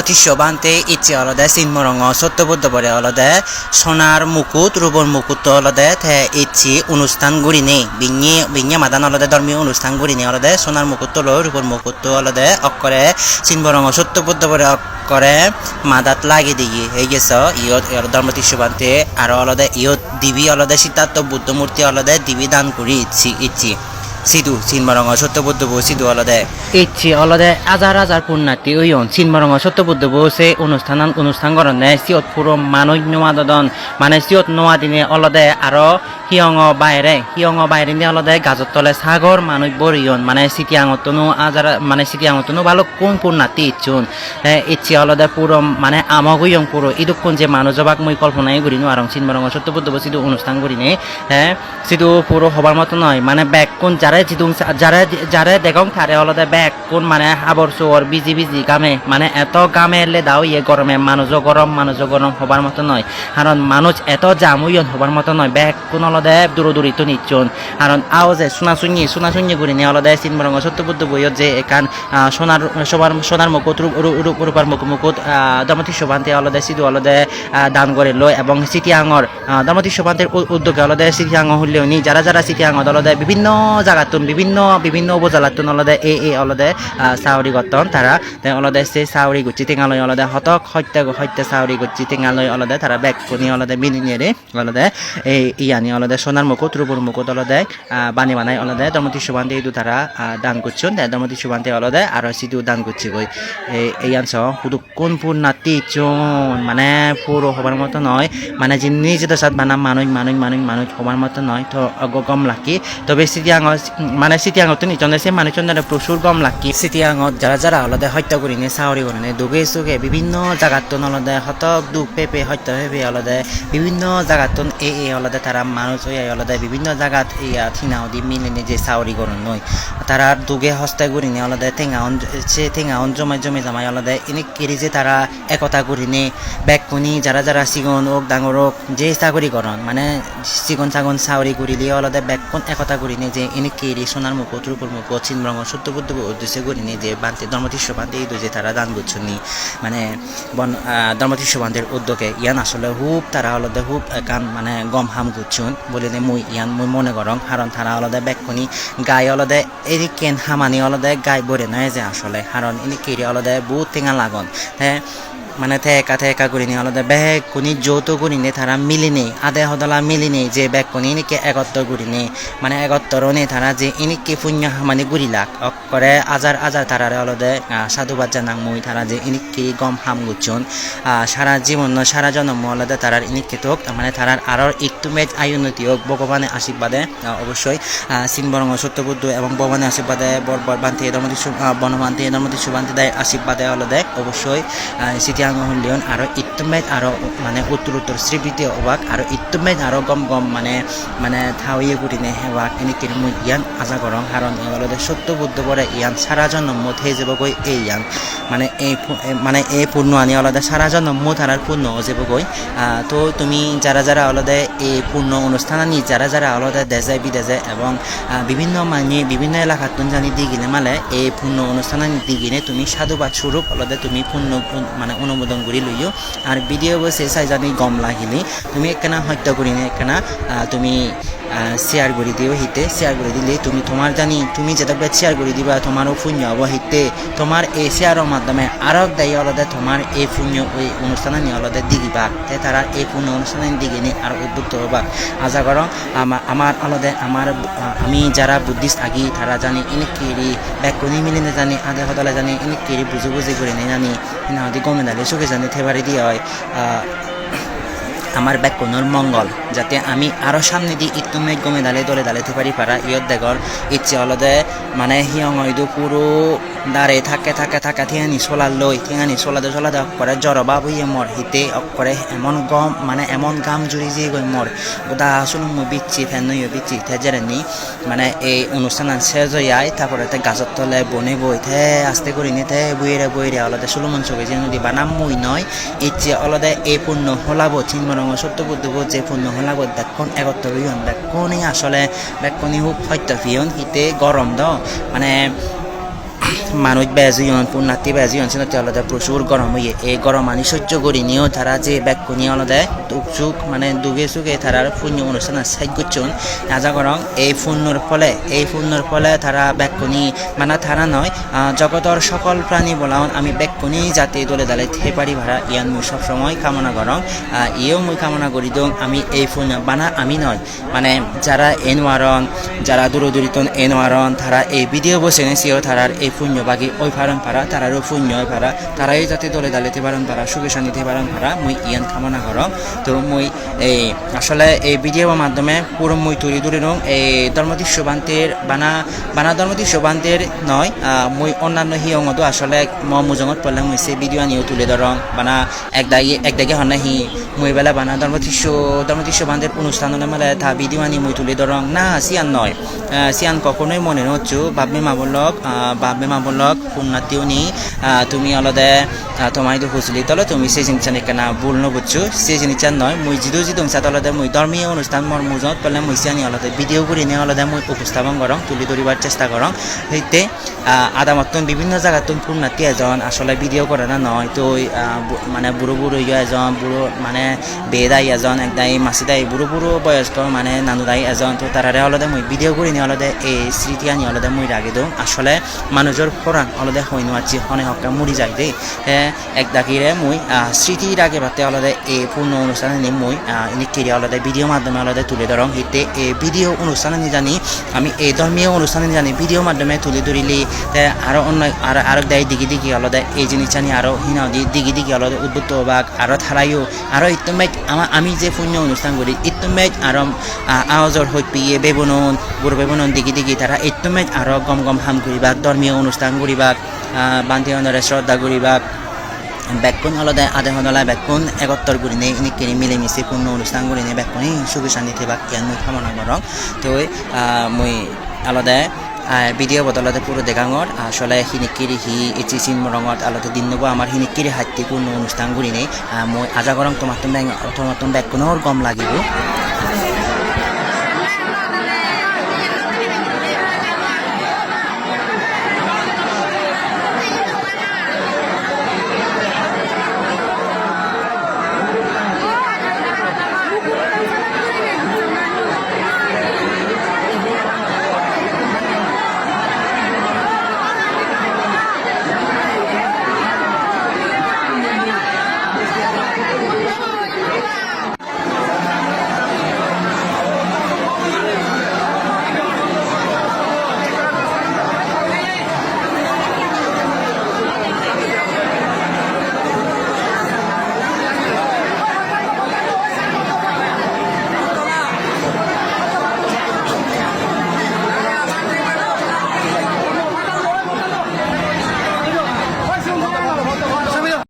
অতিশ্য বান্তে ইচ্ছে অলদে চিন্মরঙ্গ সত্যবুদ্ধ পরে অলদে সোনার মুকুট রূপর মুকুট অলদে থে ইচ্ছি অনুষ্ঠান গুড়িনে বিঙে বিঙে মাদান অলদে ধর্মীয় অনুষ্ঠান গুড়িনে অলদে সোনার মুকুট লয় রূপর মুকুট অলদে অক্ষরে চিন্মরঙ্গ সত্যবুদ্ধ পরে অক্ষরে মাদাত লাগি দিগি হয়ে গেছ, ইয়ত ধর্ম তিস্য বান্তে আর অলদে, ইয়ত দিবি অলদে সিদ্ধার্থ বুদ্ধ মূর্তি অলদে, দিবি দান করি ইচ্ছি ইচ্ছি। সিধু সিনমারঙ্গ সত্যবুদ্ধ বউ সিধু অলদে ইচ্ছি অলদে আজার আজার পুণ্যার্থী ওইন সিনমারঙ্গ সত্যবুদ্ধ বসে অনুষ্ঠান অনুষ্ঠান করনে সিয়ত পুরো মানুষ নোয়াদন মানে সিয়ত নোয়া দিনে অলদে আরও হিয়ঙ বাইরে হিয়ঙ বাইরে দিয়ে অলদে গাজর তলে সাগর মানুষ বরিয়ন মানে সিটি আঙতনো আজার মানে সিটি আঙতনো ভালো কোন পুণ্যার্থী ইচ্ছুন। ইচ্ছি অলদে পুরো মানে আমক ইয়ং পুরো ইদুক্ষণ যে মানুষ জবাক মই কল্পনাই করি নো আরং চিনমরঙ্গ সত্যবুদ্ধ বসে অনুষ্ঠান করিনে হ্যাঁ সিধু পুরো হবার মতো নয় মানে ব্যাগ কোন যারা জিদুং যারা যারা দেখং থারে অলদে ব্যাগ কোন মানে হাবর চোর বিজি বিজি গামে মানে এত গামে এলে দাও ইয়ে গরমে মানুষ গরম মানুষ গরম হবার মতো নয় কারণ মানুষ এত জামুইয়ন হবার মতো নয় ব্যাগ কোন অলদে দূর দূরিত নিচ্ছন। কারণ আও যে সোনা শুনি সোনা শুনি করে নিয়ে অলদে চিনবরঙ্গ সত্যবুদ্ধ বইয়ত যে এখান সোনার সবার সোনার মুকুট রূপ- রূপ- রূপ- রূপার মুখ মুকুট দমতি শোভান্তে অলদে সিধু আহ, দান করে লয় এবং সিটিয়াঙর দমতি শোভান্তের উদ্যোগে অলদে সিটিয়াঙ হলেও নি যারা যারা সিটিয়াঙত অলদে বিভিন্ন জায়গাতুন বিভিন্ন বিভিন্ন উপজেলাতুন অলদে এই এই অলদে চাউরি গতন তারা তে অলদে সে চাউরি গুচি টেঙালৈ অলদে হতক সত্য সত্য চাউরি গুচি টেঙালৈ অলদে তারা বেগ কোনি অলদে মিলিনিয়েৰে অলদে এই ইয়ানি অলদে সোনার মুকুট রূপর মুকুট অলদে বানি বানাই অলদে দমতি এইটো তারা আহ, দান করছুন। দমতি শোভান্তে অলদে আর সিধু দান করছি গই এই এই আনছ শুধু কোন ফুর নাতি চুন মানে পুরো হবার মতো নয় মানে যিনি যেটা সাত বানাম মানুষ মানুষ মানুষ মানুষ হবার মতো নয় তো অগ গম লাকি। তবে সিটিয়াঙ মানে সিটিয়াঙত নিচনে সে মানুষজনের প্রচুর গম লাকি। সিটিয়াঙত যারা যারা অলদে হত্যা করি নে চাউরি করে নে দুগে চুগে বিভিন্ন জাগাত অলদে হতক দুখ পেপে হত্যা পেপে অলদে বিভিন্ন জাগাত এ এ অলদে তারা মানুষ ওই অলদে বিভিন্ন জাগাত ইয়া থিনাও দি মিলিনে যে চাউরি করন নয় তারা দুগে হস্তায় করি নে অলদে টেঙাউন সে টেঙাউন জমাই জমে জমাই অলদে এনে কেরি যে তারা একতা করি নে বেগ কুনি যারা যারা চিকন ওক ডাঙর ওক যে চাকরি করন মানে চিকন চাগন চাউরি করিলে অলদে বেগ কোন একতা করি নে যে এনে কেরি সোনার মুকুট রূপর মুকুট সত্য বুদ্ধ উদ্দেশ্যে করি নে যে বান্তে ধর্মতীর্ষ বান্তে এই যে তারা দান করছেন নি। মানে বন ধর্মতীর্ষ বান্তের উদ্যোগে। ইয়ান আসলে হুপ তারা অলদে হুপ কান মানে গম হাম করছুন বলে দে মুই ইয়ান, মুই মনে করং কারণ থানা অলদে বেগ গাই অলদে এই কেন হামানি অলদে গাই বরে নয় যে আসলে, হারণ ইনি কেরি অলদে বহুত টেঙা লাগন। হ্যাঁ মানে থেকা থেকা করি নি অলদে বেগ কোনি, যৌথ করি নে তারা মিলিনে আদে হদলা মিলিনে যে বেগ কোনি ইনিকে একত্র করি নে। মানে একত্র নে তারা যে ইনিকে পুণ্য মানে গুড়ি লাখ করে আজার আজার তারারে অলদে সাধুবাদ জানাং মুই তারা যে ইনিকে গম হাম গুচন সারা জীবন সারা জন্ম অলদে তারার ইনিকে তোক মানে তারার আরর একটু মেজ আয়ুন্নতি হোক, ভগবানের আশীর্বাদে অবশ্যই। সিনবরঙ্গ সত্যবুদ্ধ এবং ভগবানের আশীর্বাদে বর বর বান্তি ধর্মতি বনবান্তি ধর্মতি সুবান্তি দায়, আশীর্বাদে অলদে অবশ্যই। সিটিয়াঙ্গ হলিয়ন আরও ইত্তমেজ আরও মানে উত্তর উত্তর শ্রীবৃতি অবাক আরও ইত্তমেজ আরও গম গম মানে মানে থাউয়ে গুটিনে হেবাক এনেকে মই ইয়ান আশা করং কারণ অলদে সত্য বুদ্ধ পরে ইয়ান সারা জন্ম মত হয়ে যাবগৈ এই ইয়ান মানে এই মানে এই পূর্ণ আনি অলদে সারা জন্ম মত আর পূর্ণ যাবগৈ আহ, তো তুমি যারা যারা অলদে এই পূর্ণ অনুষ্ঠান আনি যারা যারা অলদে দেশে বিদেশে এবং বিভিন্ন মানে বিভিন্ন এলাকাত তুমি জানি দি গিলে মালে এই পূর্ণ অনুষ্ঠান আনি দি গিনে তুমি সাধুবাদ স্বরূপ অলদে তুমি পূর্ণ মানে অনুমোদন কৰি লইও। আর ভিডিও বসে চাই জানি গম লাগিলি। তুমি একখানা হত্যা করি না একখানা তুমি শেয়ার করে দিও হিতে শেয়ার করে দিলে তুমি তোমার জানি, তুমি যেটা শেয়ার করে দিবা তোমারও পুণ্য হব হিতে তোমার এই শেয়ারের মাধ্যমে আরও দায়ী অলদে তোমার এই পুণ্য ওই অনুষ্ঠানে নিয়ে অলদে দিগিবা। তে তারা এই পুণ্য অনুষ্ঠানে দিগি নি আর উদ্বুদ্ধ হবা। আশা করো আমার অলদে আমার আমি যারা বুদ্ধিস্ট আগি তারা জানি ইনি কেরি ব্যাকুনি মিলিনে জানি, আদে হদলে জানি ইনি কেরি বুঝে বুঝে করে নে জানি ইনাদি গমে সুখে জানি থেবারি দিয়ে হয়। আমার ব্যাকুণর মঙ্গল। যাতে আমি আরও সামনে দিয়ে ইতুমে গমে দালে দলে দালেতে পারি পারা ইয়ত দেগর ইচ্ছে অলদে মানে হিয়ং হয়তো পুরো দাঁড়ে থাকে থাকে থাকে থিয়ানি সোলার লই থিয়ানি সোলাদে সোলাদে অকরে জরবা বইয়ে মর হিতে অকরে এমন গম মানে এমন গাম জুড়ি যে গই মর গোদা আসলে মই বিচ্ছি ফেন নইও বিচ্ছি থে জেরেনি মানে এই অনুষ্ঠান শেষ হয়ে আয় তারপরে তে গাছর তলে বনে বই থে আস্তে করি নি থে বইরে বইরে অলদে সুলমন চোখে যে নদী বানাম মুই নয়, ইচ্ছে অলদে এই পূর্ণ হলাব চিন্মরঙ্গ সত্য বুদ্ধ যে পূর্ণ হলাব দেখুন একত্র হইন দেখুনই আসলে দেখুনই খুব সত্য ফিয়ন হিতে গরম দ। মানে মানুষ বেজি বেজিয়ন পুণ্যার্থী বেজিয়ন ছিল আলাদা প্রচুর গরম হইয়ে। এই গরম আনি সহ্য করি নিয়েও তারা যে ব্যাকুনি আলাদা দুঃখ সুখ মানে দুগে সুখে তারা পুণ্য অনুষ্ঠান করছেন আজা করং এই পুণ্যর ফলে এই পুণ্যর ফলে তারা ব্যাকুনি মানে তারা নয় জগতর সকল প্রাণী বলাও আমি ব্যাকুনি যাতে দলে দলে থে পারি ভাড়া ইয়ান মুই সবসময় কামনা আহ, ইয়েও মুই কামনা করি দং আমি এই পুণ্য বানা আমি নয় মানে যারা এনওয়ারন যারা দূরদূরিত এনওয়ারন তারা এই ভিডিও বসে নেছিও তারার এই পুণ্য বাকি ওই ফারণ পারা তারারও পুণ্য ওই পারা তারাই যাতে দলে দালিতে পারন পারা সুখে শান্তিতে পারন পারা মুই ইয়ান কামনা করম তো মুই এই, আসলে এই ভিডিওর মাধ্যমে পুরো মুই তুলি তুলি রং এই ধর্মদীপ শোভান্তের বানা বানা ধর্মদীপ শোভান্তের নয় মুই অন্যান্য হিয়ঙতো আসলে ম মুজঙত পড়লে মুই সে ভিডিও আনিও তুলে ধরং বানা একদাগে একদাগে হনে হি মুই বেলা বানা ধর্মদীপ ধর্মদীপ শোভান্তের অনুষ্ঠানে মেলে তা ভিডিও আনি মুই তুলে ধরং না সিয়ান নয় সিয়ান কখনোই মনে হচ্ছু বাপবে মাবলক বাপবে মাবলক পুণ্যার্থীও নি আহ, তুমি আলাদা তোমার তো হুজলি তলে তুমি সেই জিনিস কেনা ভুল নবুঝছো সেই জিনিস নয় মুই জিদু জিদু সাত আলাদা মুই ধর্মীয় অনুষ্ঠান মর মুজত পেলে মুই সিয়ানি আলাদা ভিডিও করে নিয়ে আলাদা মুই উপস্থাপন করং তুলি ধরিবার চেষ্টা করং সেইতে আদা মতন বিভিন্ন জায়গাতুন পুণ্যার্থী এজন আসলে ভিডিও করে না নয় তো মানে বুড়ো বুড়ো ইয়ে এজন বুড়ো মানে বেদাই এজন একদাই মাসিদাই বুড়ো বুড়ো বয়স্ক মানে নানুদাই এজন তো তারারে আলাদা মুই ভিডিও করে নিয়ে আলাদা এই স্মৃতি আনি আলাদা মুই রাখি দিওঁ। আসলে মানুহৰ খৰাং আলাদা হইনো আজি হনে হকা যায় দেই। হে এক দাকিৰে মই আহ, স্মৃতিৰ আগে বাতে আলাদা এই পূৰ্ণ অনুষ্ঠানে নি মই আহ, এনে কেৰি আলাদা ভিডিঅ' মাধ্যমে আলাদা তুলে ধৰং হিতে এই ভিডিঅ' অনুষ্ঠানে জানি আমি এই ধৰ্মীয় অনুষ্ঠানে জানি ভিডিঅ' মাধ্যমে তুলি তে আৰু অন্য আৰু আৰু দায় দিগি দিগি আলাদা এই জিনিস জানি আৰু হিনা দি দিগি দিগি আলাদা উদ্বুদ্ধ হবাক আৰু থাৰাইও আৰু ইত্যমেট আমাৰ আমি যে পুণ্য অনুষ্ঠান কৰি ইত্যমেট আৰু আৱাজৰ হৈ পিয়ে বেবনন বুঢ়ো বেবনন দিগি দিগি তারা ইত্যমেট আৰু গম গম হাম কৰিবাক ধৰ্মীয় অনুষ্ঠান কৰিবাক বান্ধি অনৰে শ্ৰদ্ধা কৰিবাক বেকুন আলাদা আধা হদলা বেকুন একত্তর করে নেই ইনি কিনে মিলেমিশে পূর্ণ অনুষ্ঠান নেই বেকুনি সুখী শান্তিতে বা জ্ঞান মুই কামনা করং তো মুই আলাদা ভিডিও বদলতে পুরো দেখাঙর আসলে হিনিকিরি হি ইচি চিন রঙত আলাদা দিন নব আমার হিনিকিরি হাতি পূর্ণ অনুষ্ঠান করি নেই মই আজা করং তোমার তুমি তোমার তুমি বেকুনৰ গম লাগিব।